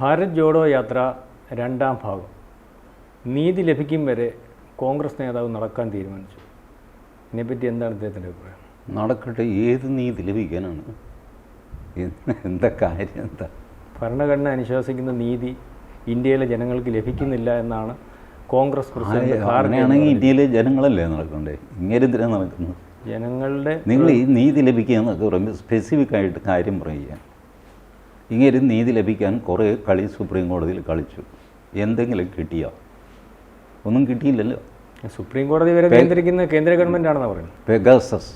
ഭാരത് ജോഡോ യാത്ര രണ്ടാം ഭാഗം. നീതി ലഭിക്കും വരെ കോൺഗ്രസ് നേതാവ് നടക്കാൻ തീരുമാനിച്ചു. ഇതിനെപ്പറ്റി എന്താണ് അദ്ദേഹത്തിന്റെ അഭിപ്രായം? നടക്കട്ടെ ഏത് നീതി ലഭിക്കാനാണ്? എന്ത് കാര്യം? എന്താ? ഭരണഘടന അനുശാസിക്കുന്ന നീതി ഇന്ത്യയിലെ ജനങ്ങൾക്ക് ലഭിക്കുന്നില്ല എന്നാണ് കോൺഗ്രസ് അങ്ങനെയാണെങ്കിൽ ഇന്ത്യയിലെ ജനങ്ങളല്ലേ നടക്കണ്ടേ? ഇങ്ങനെതിരെ നടക്കുന്നത്? ജനങ്ങളുടെ നിങ്ങൾ ഈ നീതി ലഭിക്കുക എന്നൊക്കെ പറയുമ്പോൾ സ്പെസിഫിക് ആയിട്ട് കാര്യം പറയുക. ഇങ്ങനെ നീതി ലഭിക്കാൻ കുറേ കളി സുപ്രീം കോടതിയിൽ കളിച്ചു. എന്തെങ്കിലും കിട്ടിയോ? ഒന്നും കിട്ടിയില്ലല്ലോ. സുപ്രീം കോടതി വരെ നിയന്ത്രിക്കുന്ന കേന്ദ്ര ഗവൺമെന്റ് ആണെന്ന് പറയുന്നത്. പെഗാസസ്.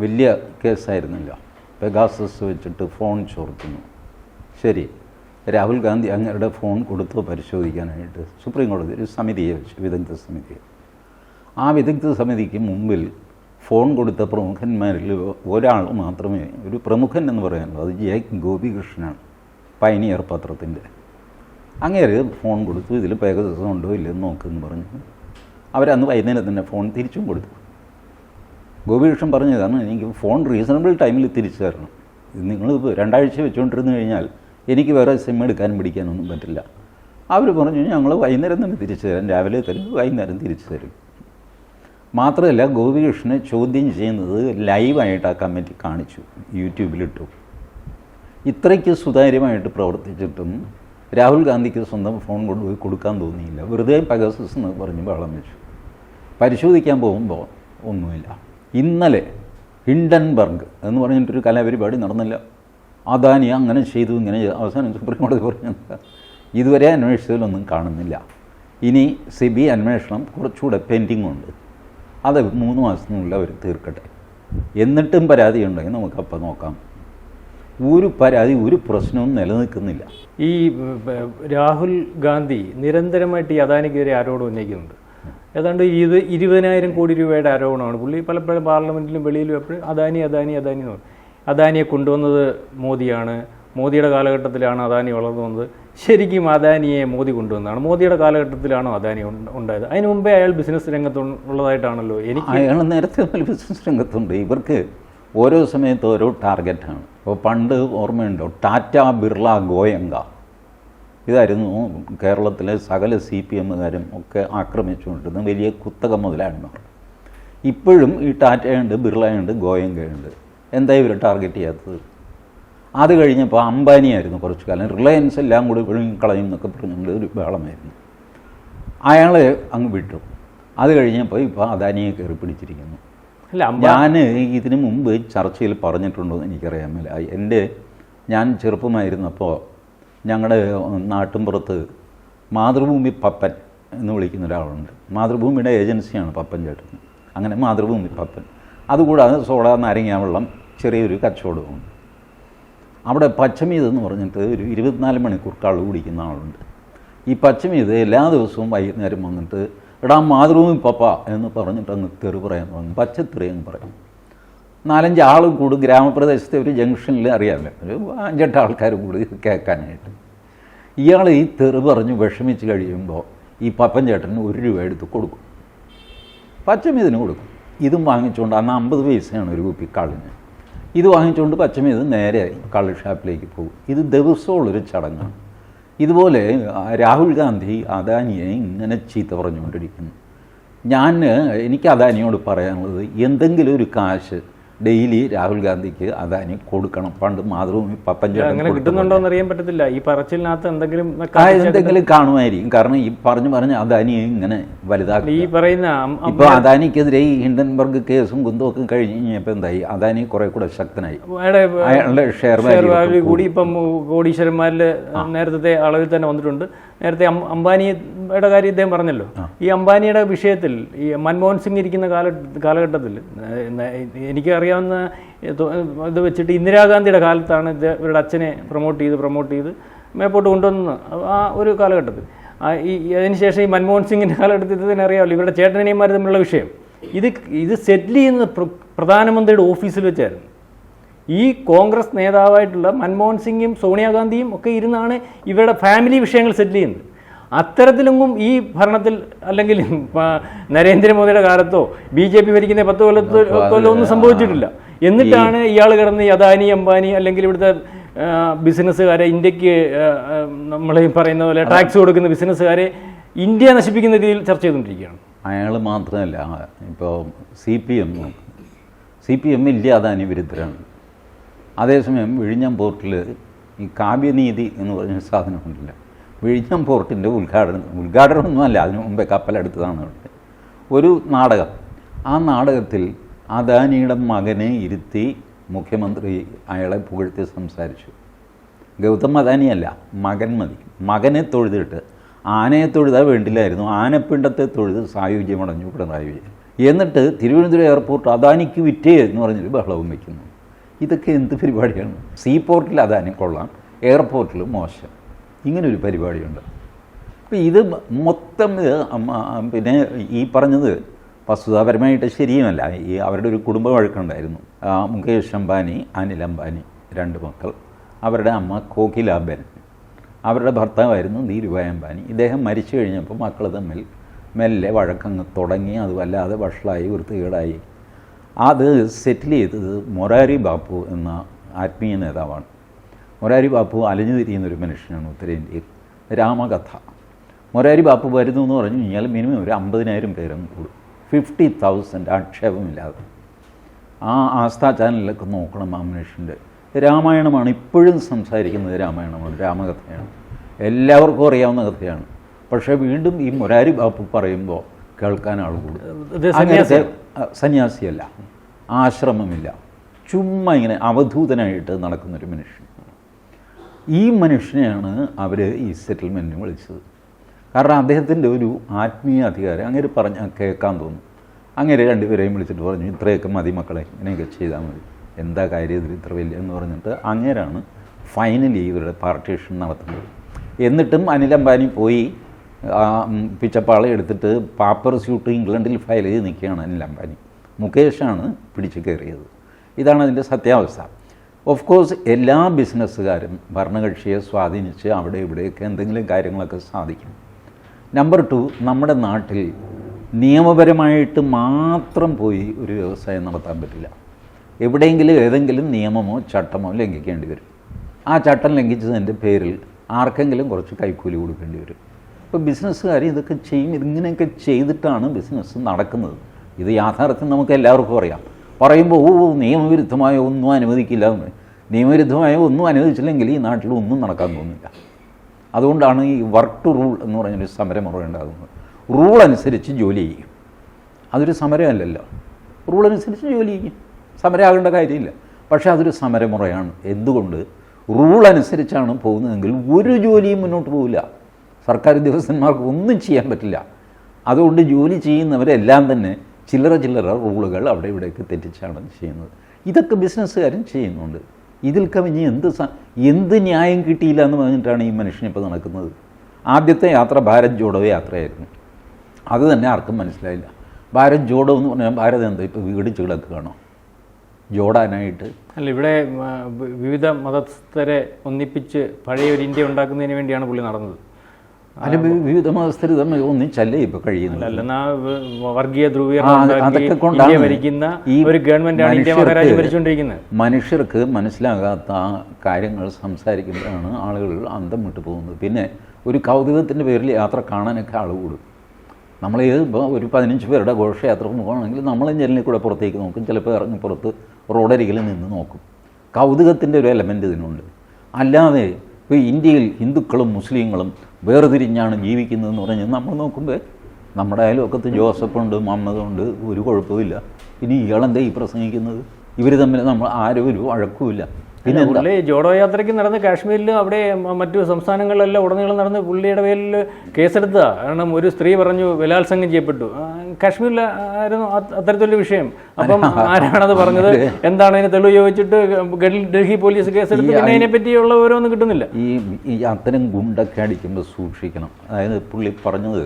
വലിയ കേസായിരുന്നില്ല. പെഗാസസ് വെച്ചിട്ട് ഫോൺ ചോർത്തുന്നു. ശരി. രാഹുൽ ഗാന്ധി അങ്ങയുടെ ഫോൺ കൊടുത്ത് പരിശോധിക്കാനായിട്ട് സുപ്രീം കോടതി ഒരു സമിതിയെ വെച്ചു വിദഗ്ധ സമിതിയെ. ആ വിദഗ്ധ സമിതിക്ക് മുമ്പിൽ ഫോൺ കൊടുത്ത പ്രമുഖന്മാരിൽ ഒരാൾ മാത്രമേ ഒരു പ്രമുഖൻ എന്ന് പറയാനുള്ളൂ. അത് ജെ ഗോപികൃഷ്ണനാണ് പൈനിയർ പത്രത്തിന്റെ. അങ്ങേര് ഫോൺ കൊടുത്തു ഇതിൽ പേകസം ഉണ്ടോ ഇല്ലെന്ന് നോക്കുമെന്ന് പറഞ്ഞു. അവരന്ന് വൈകുന്നേരം തന്നെ ഫോൺ തിരിച്ചും കൊടുത്തു. ഗോപികൃഷ്ണൻ പറഞ്ഞതാണ് എനിക്ക് ഫോൺ റീസണബിൾ ടൈമിൽ തിരിച്ചു തരണം. നിങ്ങൾ രണ്ടാഴ്ച വെച്ചുകൊണ്ടിരുന്നു കഴിഞ്ഞാൽ എനിക്ക് വേറെ സിം എടുക്കാനും പിടിക്കാനൊന്നും പറ്റില്ല. അവർ പറഞ്ഞു ഞങ്ങൾ വൈകുന്നേരം തന്നെ തിരിച്ചു തരാം. രാവിലെ തരും വൈകുന്നേരം തിരിച്ചു തരും. മാത്രമല്ല ഗോപികൃഷ്ണൻ ചോദ്യം ചെയ്യുന്നത് ലൈവായിട്ട് ആ കമ്മിറ്റി കാണിച്ചു യൂട്യൂബിലിട്ടു. ഇത്രയ്ക്ക് സുതാര്യമായിട്ട് പ്രവർത്തിച്ചിട്ടും രാഹുൽ ഗാന്ധിക്ക് സ്വന്തം ഫോൺ കൊണ്ടുപോയി കൊടുക്കാൻ തോന്നിയില്ല. വെറുതെ പഗസസ് എന്ന് പറഞ്ഞ് വളം വെച്ചു. പരിശോധിക്കാൻ പോകുമ്പോൾ ഒന്നുമില്ല. ഇന്നലെ ഹിൻഡൻബർഗ് എന്ന് പറഞ്ഞിട്ടൊരു കലാപരിപാടി നടന്നില്ല. അദാനി അങ്ങനെ ചെയ്തു ഇങ്ങനെ ചെയ്തു. അവസാനം സുപ്രീം കോടതി പറഞ്ഞു ഇതുവരെ അന്വേഷിച്ചതിലൊന്നും കാണുന്നില്ല. ഇനി സി ബി അന്വേഷണം കുറച്ചുകൂടെ പെൻഡിംഗ് ഉണ്ട് അത് മൂന്ന് മാസത്തിനുള്ളിൽ അവർ തീർക്കട്ടെ. എന്നിട്ടും പരാതി ഉണ്ടെങ്കിൽ നമുക്കപ്പോൾ നോക്കാം. ഒരു പരാതി ഒരു പ്രശ്നവും നിലനിൽക്കുന്നില്ല. ഈ രാഹുൽ ഗാന്ധി നിരന്തരമായിട്ട് ഈ അദാനിക്കെതിരെ ആരോപണം ഉന്നയിക്കുന്നുണ്ട്. ഏതാണ്ട് ഇത് ഇരുപതിനായിരം കോടി രൂപയുടെ ആരോപണമാണ്. പുള്ളി പലപ്പോഴും പാർലമെന്റിലും വെളിയിലും എപ്പോഴും അദാനി അദാനി അദാനി അദാനിയെ കൊണ്ടുവന്നത് മോദിയാണ്. മോദിയുടെ കാലഘട്ടത്തിലാണ് അദാനി വളർന്നു വന്നത്. ശരിക്കും അദാനിയെ മോദി കൊണ്ടുവന്നതാണ്. മോദിയുടെ കാലഘട്ടത്തിലാണോ അദാനി ഉണ്ടായത്? അതിന് മുമ്പേ അയാൾ ബിസിനസ് രംഗത്തുള്ളതായിട്ടാണല്ലോ എനിക്ക് അയാൾ നേരത്തെ ബിസിനസ് രംഗത്തുണ്ട്. ഇവർക്ക് ഓരോ സമയത്ത് ഓരോ ടാർഗറ്റാണ് അപ്പോൾ പണ്ട് ഓർമ്മയുണ്ടോ? ടാറ്റ ബിർള ഗോയങ്ക. ഇതായിരുന്നു കേരളത്തിലെ സകല സി പി എമ്മുകാരും ഒക്കെ ആക്രമിച്ചുകൊണ്ടിരുന്ന വലിയ കുത്തക മുതലാളിമാർ. ഇപ്പോഴും ഈ ടാറ്റയുണ്ട് ബിർളയുണ്ട് ഗോയങ്കയുണ്ട്. എന്താ ഇവർ ടാർഗറ്റ് ചെയ്യാത്തത്? അത് കഴിഞ്ഞപ്പോൾ അംബാനിയായിരുന്നു കുറച്ചു കാലം. റിലയൻസ് എല്ലാം കൂടി വിഴുങ്ങി കളയും എന്നൊക്കെ പറഞ്ഞുകൊണ്ട് ഒരു ബഹളമായിരുന്നു. അയാളെ അങ്ങ് വിട്ടു. അത് കഴിഞ്ഞപ്പോൾ ഇപ്പോൾ അദാനിയെ കയറി പിടിച്ചിരിക്കുന്നു. അല്ല ഞാൻ ഇതിനു മുമ്പ് ചർച്ചയിൽ പറഞ്ഞിട്ടുണ്ടോ എന്ന് എനിക്കറിയാമല്ല. എന്റെ ഞാൻ ചെറുപ്പമായിരുന്നപ്പോൾ ഞങ്ങളുടെ നാട്ടിൻപുറത്ത് മാതൃഭൂമി പപ്പൻ എന്ന് വിളിക്കുന്ന ഒരാളുണ്ട്. മാതൃഭൂമിയുടെ ഏജൻസിയാണ് പപ്പൻ ചേട്ടൻ. അങ്ങനെ മാതൃഭൂമി പപ്പൻ. അതുകൂടാതെ സോഡ നാരങ്ങ വെള്ളം ചെറിയൊരു കച്ചവടമുണ്ട് അവിടെ പച്ചമീത് എന്ന് പറഞ്ഞിട്ട് ഒരു ഇരുപത്തിനാല് മണിക്കൂർ കള്ളു കുടിക്കുന്ന ആളുണ്ട്. ഈ പച്ചമീത് എല്ലാ ദിവസവും വൈകുന്നേരം വന്നിട്ട് എടാ മാതൃഭൂമി പപ്പ എന്ന് പറഞ്ഞിട്ട് അങ്ങ് തെറി പറയാൻ തുടങ്ങും. പച്ചത്തെറി എന്ന് പറയും. നാലഞ്ച് ആൾ കൂടും ഗ്രാമപ്രദേശത്തെ ഒരു ജംഗ്ഷനിൽ അറിയാമല്ലോ ഒരു അഞ്ചെട്ട് ആൾക്കാർ കൂടി കേൾക്കാനായിട്ട്. ഇയാൾ ഈ തെറി പറഞ്ഞ് വിഷമിച്ച് കഴിയുമ്പോൾ ഈ പപ്പൻ ചേട്ടന് ഒരു രൂപ എടുത്ത് കൊടുക്കും. പച്ചമീതിന് കൊടുക്കും. ഇതും വാങ്ങിച്ചുകൊണ്ട് അന്ന് അമ്പത് പൈസയാണ് ഒരു കുപ്പി കള്ളിന്. ഇത് വാങ്ങിച്ചുകൊണ്ട് പച്ചമീത് നേരെ കള്ള് ഷാപ്പിലേക്ക് പോകും. ഇത് ദിവസമുള്ളൊരു ചടങ്ങാണ്. ഇതുപോലെ രാഹുൽ ഗാന്ധി അദാനിയെ ഇങ്ങനെ ചീത്ത പറഞ്ഞുകൊണ്ടിരിക്കുന്നു. ഞാൻ എനിക്ക് അദാനിയോട് പറയാനുള്ളത് എന്തെങ്കിലും ഒരു കാശ് ഡെയിലി രാഹുൽ ഗാന്ധിക്ക് അദാനി കൊടുക്കണം. പണ്ട് മാതൃഭൂമി പപ്പൻ ചേട്ടൻ അങ്ങനെ കൊടുത്ത കിട്ടുന്നുണ്ടോ എന്ന് അറിയാൻ പറ്റത്തില്ല. ഈ പറച്ചിലിനകത്ത് എന്തെങ്കിലും എന്തെങ്കിലും കാണുമായിരിക്കും. കാരണം ഈ പറഞ്ഞു പറഞ്ഞ് അദാനി ഇങ്ങനെ വലുതാക്കി ഈ പറയുന്ന ഇപ്പൊ അദാനിക്കെതിരെ ഈ ഹിൻഡൻബർഗ് കേസും കുന്തമൊക്കെ കഴിഞ്ഞ് കഴിഞ്ഞപ്പോൾ എന്തായി? അദാനി കുറെ കൂടെ ശക്തനായി. അയാളുടെ ഷെയർ വാല്യൂ കൂടി. ഇപ്പം കോടീശ്വരന്മാരിൽ നേരത്തെ അളവിൽ തന്നെ വന്നിട്ടുണ്ട്. നേരത്തെ അംബാനിയുടെ കാര്യം ഇദ്ദേഹം പറഞ്ഞല്ലോ. ഈ അംബാനിയുടെ വിഷയത്തിൽ ഈ മൻമോഹൻ സിംഗ് ഇരിക്കുന്ന കാല കാലഘട്ടത്തിൽ എനിക്കറിയാം എനിക്ക് അറിയാവുന്ന ഇത് വെച്ചിട്ട് ഇന്ദിരാഗാന്ധിയുടെ കാലത്താണ് ഇത് ഇവരുടെ അച്ഛനെ പ്രൊമോട്ട് ചെയ്ത് പ്രൊമോട്ട് ചെയ്ത് മേപ്പോട്ട് കൊണ്ടുവന്നത്. ആ ഒരു കാലഘട്ടത്തിൽ. ഈ അതിനുശേഷം ഈ മൻമോഹൻ സിംഗിന്റെ കാലഘട്ടത്തിൽ തന്നെ അറിയാമല്ലോ ഇവരുടെ ചേട്ടനിയന്മാർ തമ്മിലുള്ള വിഷയം. ഇത് ഇത് സെറ്റിൽ ചെയ്യുന്നത് പ്രധാനമന്ത്രിയുടെ ഓഫീസിൽ വെച്ചായിരുന്നു. ഈ കോൺഗ്രസ് നേതാവായിട്ടുള്ള മൻമോഹൻ സിംഗും സോണിയാഗാന്ധിയും ഒക്കെ ഇരുന്നാണ് ഇവരുടെ ഫാമിലി വിഷയങ്ങൾ സെറ്റിൽ ചെയ്യുന്നത്. അത്തരത്തിലെങ്കും ഈ ഭരണത്തിൽ അല്ലെങ്കിൽ നരേന്ദ്രമോദിയുടെ കാലത്തോ ബി ജെ പി ഭരിക്കുന്ന പത്ത് കൊല്ലത്തോ കൊല്ലം ഒന്നും സംഭവിച്ചിട്ടില്ല. എന്നിട്ടാണ് ഇയാൾ കിടന്ന് അദാനി അംബാനി അല്ലെങ്കിൽ ഇവിടുത്തെ ബിസിനസ്സുകാരെ ഇന്ത്യയ്ക്ക് നമ്മൾ ഈ പറയുന്ന പോലെ ടാക്സ് കൊടുക്കുന്ന ബിസിനസ്സുകാരെ ഇന്ത്യ നശിപ്പിക്കുന്ന രീതിയിൽ ചർച്ച ചെയ്തുകൊണ്ടിരിക്കുകയാണ്. അയാൾ മാത്രമല്ല ഇപ്പോൾ C P M C P M ഇല്ല അദാനി വിരുദ്ധരാണ്. അതേസമയം വിഴിഞ്ഞം പോർട്ടിൽ ഈ കാവ്യനീതി എന്ന് പറഞ്ഞ സാധനമുണ്ടല്ല. വിഴിഞ്ഞം പോർട്ടിന്റെ ഉദ്ഘാടനം ഉദ്ഘാടനമൊന്നുമല്ല അതിനു മുമ്പേ കപ്പലെടുത്തതാണ് അവിടെ. ഒരു നാടകം. ആ നാടകത്തിൽ അദാനിയുടെ മകനെ ഇരുത്തി മുഖ്യമന്ത്രി അയാളെ പുകഴ്ത്തി സംസാരിച്ചു. ഗൗതം അദാനിയല്ല മകൻ മതി. മകനെ തൊഴുതിട്ട് ആനയെ തൊഴുതാൻ വേണ്ടില്ലായിരുന്നു. ആനപ്പിണ്ടത്തെ തൊഴുത് സായുജ്യമടഞ്ഞു പിണറായി വിജയൻ. എന്നിട്ട് തിരുവനന്തപുരം എയർപോർട്ട് അദാനിക്ക് വിറ്റേ എന്ന് പറഞ്ഞൊരു ബഹളവും വയ്ക്കുന്നു ഇതൊക്കെ എന്ത് പരിപാടിയാണ്? സീ പോർട്ടിൽ അദാനി കൊള്ളാം എയർപോർട്ടിൽ മോശം. ഇങ്ങനൊരു പരിപാടിയുണ്ട്. അപ്പോൾ ഇത് മൊത്തം പിന്നെ ഈ പറഞ്ഞത് വസ്തുതാപരമായിട്ട് ശരിയുമല്ല. ഈ അവരുടെ ഒരു കുടുംബ വഴക്കുണ്ടായിരുന്നു. മുകേഷ് അംബാനി അനിൽ അംബാനി രണ്ട് മക്കൾ. അവരുടെ അമ്മ കോകിലാബൻ അവരുടെ ഭർത്താവായിരുന്നു ധീരുഭായ് അംബാനി. ഇദ്ദേഹം മരിച്ചു കഴിഞ്ഞപ്പോൾ മക്കൾ തമ്മിൽ മെല്ലെ വഴക്കങ്ങ് തുടങ്ങി. അത് വല്ലാതെ വഷളായി വൃത്തികേടായി. അത് സെറ്റിൽ ചെയ്തത് മൊറാരി ബാപ്പു എന്ന ആത്മീയ നേതാവാണ്. മൊരാരി ബാപ്പു അലഞ്ഞു തിരിയുന്ന ഒരു മനുഷ്യനാണ് ഉത്തരേന്ത്യയിൽ രാമകഥ. മൊരാരി ബാപ്പു വരുന്നു എന്ന് പറഞ്ഞു കഴിഞ്ഞാൽ മിനിമം ഒരു അമ്പതിനായിരം പേരും കൂടും. ഫിഫ്റ്റി തൗസൻഡ് ആക്ഷേപമില്ലാതെ. ആ ആസ്ഥാ ചാനലിലൊക്കെ നോക്കണം ആ മനുഷ്യന്റെ. രാമായണമാണ് ഇപ്പോഴും സംസാരിക്കുന്നത് രാമായണമാണ് രാമകഥയാണ്. എല്ലാവർക്കും അറിയാവുന്ന കഥയാണ്. പക്ഷേ വീണ്ടും ഈ മൊരാരി ബാപ്പു പറയുമ്പോൾ കേൾക്കാൻ ആൾ കൂടും. സന്യാസിയല്ല. ആശ്രമമില്ല. ചുമ്മാ ഇങ്ങനെ അവധൂതനായിട്ട് നടക്കുന്നൊരു മനുഷ്യൻ. ഈ മനുഷ്യനെയാണ് അവർ ഈ സെറ്റിൽമെന്റിന് വിളിച്ചത്. കാരണം അദ്ദേഹത്തിന്റെ ഒരു ആത്മീയ അധികാരം അങ്ങനെ പറഞ്ഞ കേൾക്കാൻ തോന്നും. അങ്ങനെ രണ്ടുപേരെയും വിളിച്ചിട്ട് പറഞ്ഞു ഇത്രയൊക്കെ മതി മക്കളെ ഇങ്ങനെയൊക്കെ ചെയ്താൽ മതി. എന്താ കാര്യം ഇതിൽ ഇത്ര വലിയ എന്ന് പറഞ്ഞിട്ട് അങ്ങനെയാണ് ഫൈനലി ഇവരുടെ പാർട്ടീഷൻ നടത്തുന്നത്. എന്നിട്ടും അനിൽ അംബാനി പോയി പിച്ചപ്പാളെ എടുത്തിട്ട് പാപ്പർ സ്യൂട്ട് ഇംഗ്ലണ്ടിൽ ഫയൽ ചെയ്ത് നിൽക്കുകയാണ് അനിൽ അംബാനി. മുകേഷാണ് പിടിച്ചു കയറിയത്. ഇതാണ് അതിന്റെ സത്യാവസ്ഥ. ഓഫ് കോഴ്സ് എല്ലാ ബിസിനസ്സുകാരും ഭരണകക്ഷിയെ സ്വാധീനിച്ച് അവിടെ ഇവിടെയൊക്കെ എന്തെങ്കിലും കാര്യങ്ങളൊക്കെ സാധിക്കും. നമ്പർ ടു നമ്മുടെ നാട്ടിൽ നിയമപരമായിട്ട് മാത്രം പോയി ഒരു വ്യവസായം നടത്താൻ പറ്റില്ല. എവിടെയെങ്കിലും ഏതെങ്കിലും നിയമമോ ചട്ടമോ ലംഘിക്കേണ്ടി വരും. ആ ചട്ടം ലംഘിച്ചതിന്റെ പേരിൽ ആർക്കെങ്കിലും കുറച്ച് കൈക്കൂലി കൊടുക്കേണ്ടി വരും. ഇപ്പോൾ ബിസിനസ്സുകാർ ഇതൊക്കെ ചെയ്യും ഇതിങ്ങനെയൊക്കെ ചെയ്തിട്ടാണ് ബിസിനസ് നടക്കുന്നത്. ഇത് യാഥാർത്ഥ്യം നമുക്ക് എല്ലാവർക്കും അറിയാം. പറയുമ്പോൾ ഓ നിയമവിരുദ്ധമായ ഒന്നും അനുവദിക്കില്ല എന്ന് നിയമവിരുദ്ധമായ ഒന്നും അനുവദിച്ചില്ലെങ്കിൽ ഈ നാട്ടിൽ ഒന്നും നടക്കാൻ തോന്നില്ല അതുകൊണ്ടാണ് ഈ വർക്ക് ടു റൂൾ എന്ന് പറഞ്ഞൊരു സമരം ഉണ്ടാകുന്നത്. റൂൾ അനുസരിച്ച് ജോലി ചെയ്യും. അതൊരു സമരമല്ലല്ലോ. റൂൾ അനുസരിച്ച് ജോലി ചെയ്യും. സമരമാകേണ്ട കാര്യമില്ല. പക്ഷേ അതൊരു സമരമുറയാണ്. എന്തുകൊണ്ട്? റൂൾ അനുസരിച്ചാണ് പോകുന്നതെങ്കിൽ ഒരു ജോലിയും മുന്നോട്ട് പോകില്ല സർക്കാർ ഉദ്യോഗസ്ഥന്മാർക്ക് ഒന്നും ചെയ്യാൻ പറ്റില്ല. അതുകൊണ്ട് ജോലി ചെയ്യുന്നവരെല്ലാം തന്നെ ചില്ലറ ചില്ലറ റൂളുകൾ അവിടെ ഇവിടെയൊക്കെ തെറ്റിച്ചാണ് ചെയ്യുന്നത്. ഇതൊക്കെ ബിസിനസ്സുകാരും ചെയ്യുന്നുണ്ട്. ഇതിൽ കവിഞ്ഞ് എന്ത് എന്ത് ന്യായം കിട്ടിയില്ല എന്ന് പറഞ്ഞിട്ടാണ് ഈ മനുഷ്യൻ ഇപ്പോൾ നടക്കുന്നത്? ആദ്യത്തെ യാത്ര ഭാരത് ജോഡോ യാത്രയായിരുന്നു. അത് തന്നെ ആർക്കും മനസ്സിലായില്ല. ഭാരത് ജോഡോ എന്ന് പറഞ്ഞാൽ ഭാരത് എന്താ ഇപ്പോൾ വീട് കിടക്കുകയാണോ ജോടാനായിട്ട് അല്ല ഇവിടെ വിവിധ മതസ്ഥരെ ഒന്നിപ്പിച്ച് പഴയ ഒരു ഇന്ത്യ ഉണ്ടാക്കുന്നതിന് വേണ്ടിയാണ് പുള്ളി നടന്നത്. അല്ല വിവിധ മതസ്ഥർ തമ്മിൽ ഒന്നിച്ചല്ലേ ഇപ്പൊ കഴിയുന്നത്. വർഗീയ അതൊക്കെ കൊണ്ടാണ് ഭരിക്കുന്ന ഈ ഒരു ഗവൺമെന്റാണ് ഇന്ത്യ മഹാരാജ്യം ഭരിച്ചുകൊണ്ടിരിക്കുന്നത്. മനുഷ്യർക്ക് മനസ്സിലാകാത്ത കാര്യങ്ങൾ സംസാരിക്കുമ്പോഴാണ് ആളുകൾ അന്തം വിട്ടു പോകുന്നത്. പിന്നെ ഒരു കൗതുകത്തിന്റെ പേരിൽ യാത്ര കാണാനൊക്കെ ആൾ കൂടും. നമ്മൾ ഇപ്പോൾ ഒരു പതിനഞ്ച് പേരുടെ ഘോഷയാത്ര പോകുകയാണെങ്കിൽ നമ്മൾ ജനലിൽ കൂടെ പുറത്തേക്ക് നോക്കും. ചിലപ്പോൾ ഇറങ്ങി പുറത്ത് റോഡരികിൽ നിന്ന് നോക്കും. കൗതുകത്തിന്റെ ഒരു എലമെന്റ് ഇതിനുണ്ട്. അല്ലാതെ ഇപ്പോൾ ഇന്ത്യയിൽ ഹിന്ദുക്കളും മുസ്ലിങ്ങളും വേർതിരിഞ്ഞാണ് ജീവിക്കുന്നതെന്ന് പറഞ്ഞ് നമ്മൾ നോക്കുമ്പോൾ നമ്മുടെ അയൽവക്കത്ത് ജോസഫുണ്ട് മുഹമ്മദുണ്ട് ഒരു കുഴപ്പമില്ല ഇനി ഇയാളെന്താ ഈ പ്രസംഗിക്കുന്നത്? ഇവർ തമ്മിൽ നമ്മൾ ആരും ഒരു വഴക്കുമില്ല. പിന്നെ പുള്ളി ജോഡോ യാത്രയ്ക്ക് നടന്ന് കാശ്മീരിൽ അവിടെ മറ്റു സംസ്ഥാനങ്ങളിലെല്ലാം ഉടനീളം നടന്ന് പുള്ളിയുടെ പേരിൽ കേസെടുത്തതാ. കാരണം ഒരു സ്ത്രീ പറഞ്ഞു ബലാത്സംഗം ചെയ്യപ്പെട്ടു. കാശ്മീരിൽ ആയിരുന്നു അത്തരത്തിലൊരു വിഷയം. അപ്പം ആരാണത് പറഞ്ഞത്? എന്താണ് അതിന് തെളിവ് ചോദിച്ചിട്ട് ഡൽഹി പോലീസ് കേസെടുത്ത് പിന്നെ അതിനെ പറ്റിയുള്ള ഓരോന്നും കിട്ടുന്നില്ല. ഈ അത്തരം ഗുണ്ടൊക്കെ അടിക്കുമ്പോൾ സൂക്ഷിക്കണം. അതായത് പുള്ളി പറഞ്ഞത്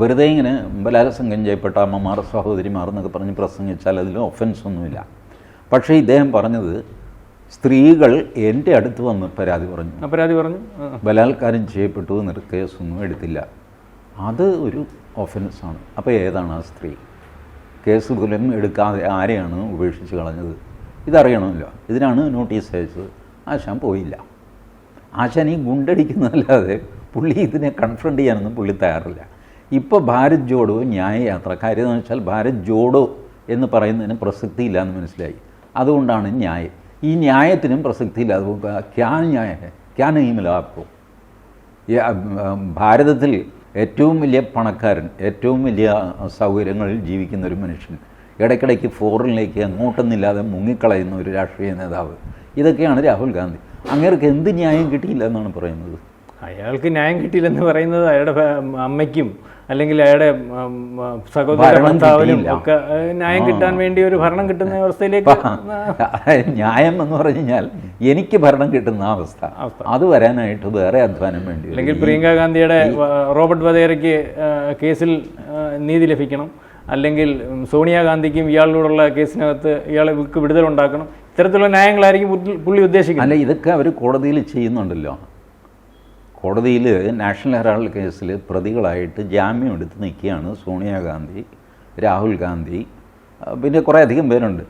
വെറുതെ ഇങ്ങനെ ബലാത്സംഗം ചെയ്യപ്പെട്ട അമ്മമാർ സഹോദരിമാർ എന്നൊക്കെ പറഞ്ഞ് പ്രസംഗിച്ചാൽ അതിൽ ഒഫൻസ് ഒന്നുമില്ല. പക്ഷേ ഇദ്ദേഹം പറഞ്ഞത് സ്ത്രീകൾ എന്റെ അടുത്ത് വന്ന് പരാതി പറഞ്ഞു. പരാതി പറഞ്ഞു. ബലാത്കാരം ചെയ്യപ്പെട്ടു എന്നൊരു കേസൊന്നും എടുത്തില്ല. അത് ഒരു ഒഫൻസാണ് അപ്പോൾ ഏതാണ് ആ സ്ത്രീ? കേസ് പോലും എടുക്കാതെ ആരെയാണ് ഉപേക്ഷിച്ച് കളഞ്ഞത്? ഇതറിയണമല്ലോ. ഇതിനാണ് നോട്ടീസ് അയച്ചത്. ആശാൻ പോയില്ല. ആശാൻ ഈ ഗുണ്ടടിക്കുന്നതല്ലാതെ പുള്ളി ഇതിനെ കൺഫ്രണ്ട് ചെയ്യാനൊന്നും പുള്ളി തയ്യാറില്ല. ഇപ്പോൾ ഭാരത് ജോഡോ ന്യായയാത്ര കാര്യം എന്ന് വെച്ചാൽ ഭാരത് ജോഡോ എന്ന് പറയുന്നതിന് പ്രസക്തിയില്ല എന്ന് മനസ്സിലായി. അതുകൊണ്ടാണ് ന്യായം. ഈ ന്യായത്തിനും പ്രസക്തിയില്ല. അത് ക്യാ ന്യായ ക്യാ നെയ്മില്ല ആപ്പോ ഭാരതത്തിൽ ഏറ്റവും വലിയ പണക്കാരൻ ഏറ്റവും വലിയ സൗകര്യങ്ങളിൽ ജീവിക്കുന്ന ഒരു മനുഷ്യൻ ഇടയ്ക്കിടയ്ക്ക് ഫോറിനിലേക്ക് അങ്ങോട്ടൊന്നില്ലാതെ മുങ്ങിക്കളയുന്ന ഒരു രാഷ്ട്രീയ നേതാവ് ഇതൊക്കെയാണ് രാഹുൽ ഗാന്ധി. അങ്ങേർക്ക് എന്ത് ന്യായം കിട്ടിയില്ല എന്നാണ് പറയുന്നത്? അയാൾക്ക് ന്യായം കിട്ടിയില്ലെന്ന് പറയുന്നത് അയാളുടെ അമ്മയ്ക്കും അല്ലെങ്കിൽ അയാളുടെ സഹോദര ഭർത്താവിനും ഒക്കെ ന്യായം കിട്ടാൻ വേണ്ടി ഒരു ഭരണം കിട്ടുന്ന അവസ്ഥയിലേക്ക് ന്യായം എന്ന് പറഞ്ഞു കഴിഞ്ഞാൽ എനിക്ക് ഭരണം കിട്ടുന്ന അവസ്ഥ. അത് വരാനായിട്ട് വേറെ അധ്വാനം വേണ്ടി അല്ലെങ്കിൽ പ്രിയങ്ക ഗാന്ധിയുടെ റോബർട്ട് വധേരയ്ക്ക് കേസിൽ നീതി ലഭിക്കണം. അല്ലെങ്കിൽ സോണിയാഗാന്ധിക്കും ഇയാളിലൂടെയുള്ള കേസിനകത്ത് ഇയാളെ വിടുതലുണ്ടാക്കണം ഇത്തരത്തിലുള്ള ന്യായങ്ങളായിരിക്കും പുള്ളി- പുള്ളി ഉദ്ദേശിക്കുന്നത്. അല്ല ഇതൊക്കെ അവർ കോടതിയിൽ ചെയ്യുന്നുണ്ടല്ലോ. കോടതിയിൽ നാഷണൽ ഹെറാൾഡ് കേസിൽ പ്രതികളായിട്ട് ജാമ്യം എടുത്ത് നിൽക്കുകയാണ് സോണിയാഗാന്ധി രാഹുൽ ഗാന്ധി. പിന്നെ കുറേ അധികം പേരുണ്ട്.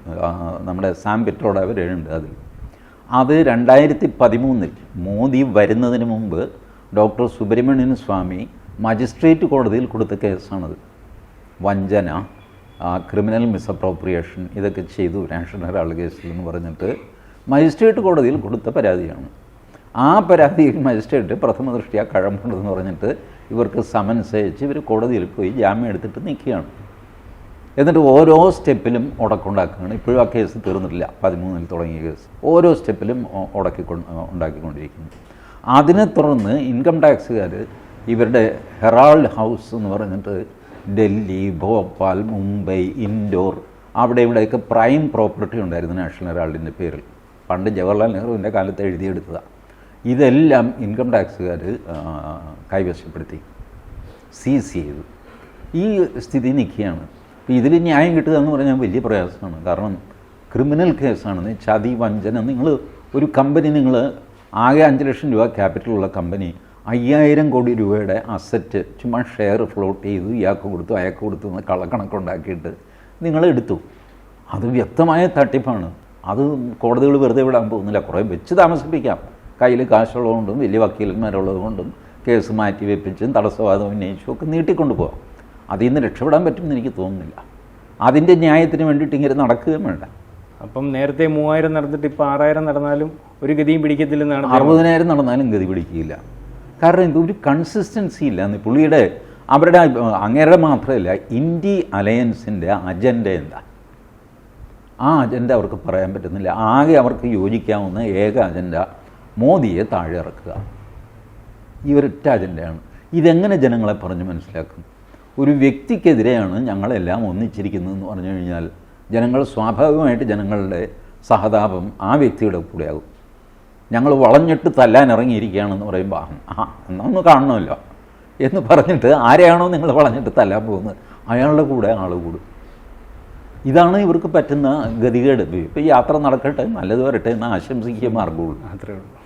നമ്മുടെ സാം പിറ്റോഡ് അവർ ഉണ്ട് അതിൽ. അത് രണ്ടായിരത്തി പതിമൂന്നിൽ മോദി വരുന്നതിന് മുമ്പ് ഡോക്ടർ സുബ്രഹ്മണ്യൻ സ്വാമി മജിസ്ട്രേറ്റ് കോടതിയിൽ കൊടുത്ത കേസാണത്. വഞ്ചന ക്രിമിനൽ മിസ്അപ്രോപ്രിയേഷൻ ഇതൊക്കെ ചെയ്തു നാഷണൽ ഹെറാൾഡ് കേസിൽ എന്ന് പറഞ്ഞിട്ട് മജിസ്ട്രേറ്റ് കോടതിയിൽ കൊടുത്ത പരാതിയാണ്. ആ പരാതിയിൽ മജിസ്ട്രേറ്റ് പ്രഥമ ദൃഷ്ടിയ കഴമ്പുണ്ടെന്ന് പറഞ്ഞിട്ട് ഇവർക്ക് സമൻസ് അയച്ച് ഇവർ കോടതിയിൽ പോയി ജാമ്യം എടുത്തിട്ട് നിൽക്കുകയാണ്. എന്നിട്ട് ഓരോ സ്റ്റെപ്പിലും ഉടക്കുണ്ടാക്കുകയാണ്. ഇപ്പോഴും ആ കേസ് തീർന്നിട്ടില്ല. പതിമൂന്നിൽ തുടങ്ങിയ കേസ്. ഓരോ സ്റ്റെപ്പിലും ഉടക്കി ഉണ്ടാക്കിക്കൊണ്ടിരിക്കുന്നു. അതിനെ തുടർന്ന് ഇൻകം ടാക്സുകാർ ഇവരുടെ ഹെറാൾഡ് ഹൗസ് എന്ന് പറഞ്ഞിട്ട് ഡൽഹി ഭോപ്പാൽ മുംബൈ ഇൻഡോർ അവിടെ ഇവിടെയൊക്കെ പ്രൈം പ്രോപ്പർട്ടി ഉണ്ടായിരുന്നു നാഷണൽ ഹെറാൾഡിന്റെ പേരിൽ. പണ്ട് ജവഹർലാൽ നെഹ്റുവിന്റെ കാലത്ത് എഴുതിയെടുത്തതാണ് ഇതെല്ലാം ഇൻകം ടാക്സുകാർ കൈവശപ്പെടുത്തി സീസ് ചെയ്തു. ഈ സ്ഥിതി നിൽക്കുകയാണ് ഇതിൽ ന്യായം കിട്ടുക എന്ന് പറഞ്ഞാൽ വലിയ പ്രയാസമാണ്. കാരണം ക്രിമിനൽ കേസാണ് ചതി വഞ്ചന നിങ്ങൾ ഒരു കമ്പനി നിങ്ങൾ ആകെ അഞ്ച് ലക്ഷം രൂപ ക്യാപിറ്റലുള്ള കമ്പനി അയ്യായിരം കോടി രൂപയുടെ അസറ്റ് ചുമ്മാ ഷെയർ ഫ്ലോട്ട് ചെയ്തു ഇയാൾക്ക് കൊടുത്തു അയാൾക്ക് കൊടുത്തു എന്ന് കള്ളക്കണക്കുണ്ടാക്കിയിട്ട് നിങ്ങൾ എടുത്തു. അത് വ്യക്തമായ തട്ടിപ്പാണ്. അത് കോടതികൾ വെറുതെ വിടാൻ പോകുന്നില്ല. കുറേ വെച്ച് താമസിപ്പിക്കാം. കയ്യിൽ കാശുള്ളതുകൊണ്ടും വലിയ വക്കീലന്മാരുള്ളത് കൊണ്ടും കേസ് മാറ്റി വെപ്പിച്ചും തടസ്സവാദം ഉന്നയിച്ചും ഒക്കെ നീട്ടിക്കൊണ്ടു പോകാം അതിൽ നിന്ന് രക്ഷപ്പെടാൻ പറ്റുമെന്ന് എനിക്ക് തോന്നുന്നില്ല. അതിന്റെ ന്യായത്തിന് വേണ്ടിയിട്ട് ഇങ്ങനെ നടക്കുകയും വേണ്ട. അപ്പം നേരത്തെ മൂവായിരം നടന്നിട്ട് ഇപ്പോൾ ആറായിരം നടന്നാലും ഒരു ഗതിയും പിടിക്കത്തില്ലെന്നാണ് അറുപതിനായിരം നടന്നാലും ഗതി പിടിക്കില്ല. കാരണം ഇത് ഒരു കൺസിസ്റ്റൻസി ഇല്ല. എന്ന് പുള്ളിയുടെ അവരുടെ അങ്ങേരുടെ മാത്രമല്ല ഇന്ത്യ അലയൻസിന്റെ അജണ്ട എന്താ? ആ അജണ്ട അവർക്ക് പറയാൻ പറ്റുന്നില്ല. ആകെ അവർക്ക് യോജിക്കാവുന്ന ഏക അജണ്ട മോദിയെ താഴെ ഇറക്കുക. ഈ ഒരൊറ്റ അജണ്ടയാണ്. ഇതെങ്ങനെ ജനങ്ങളെ പറഞ്ഞ് മനസ്സിലാക്കും? ഒരു വ്യക്തിക്കെതിരെയാണ് ഞങ്ങളെല്ലാം ഒന്നിച്ചിരിക്കുന്നതെന്ന് പറഞ്ഞു കഴിഞ്ഞാൽ ജനങ്ങൾ സ്വാഭാവികമായിട്ട് ജനങ്ങളുടെ സഹതാപം ആ വ്യക്തിയുടെ കൂടെയാകും. ഞങ്ങൾ വളഞ്ഞിട്ട് തല്ലാൻ ഇറങ്ങിയിരിക്കുകയാണെന്ന് പറയുമ്പോൾ ആ എന്നാ ഒന്ന് കാണണമല്ലോ. എന്ന് പറഞ്ഞിട്ട് ആരെയാണോ നിങ്ങൾ വളഞ്ഞിട്ട് തല്ലാൻ പോകുന്നത്? അയാളുടെ കൂടെ ആൾ കൂടും. ഇതാണ് ഇവർക്ക് പറ്റുന്ന ഗതികേട്. ഇപ്പോൾ യാത്ര നടക്കട്ടെ നല്ലത് വരട്ടെ എന്ന് ആശംസിക്കുക മാർഗമുള്ളൂ അത്രേ ഉള്ളൂ.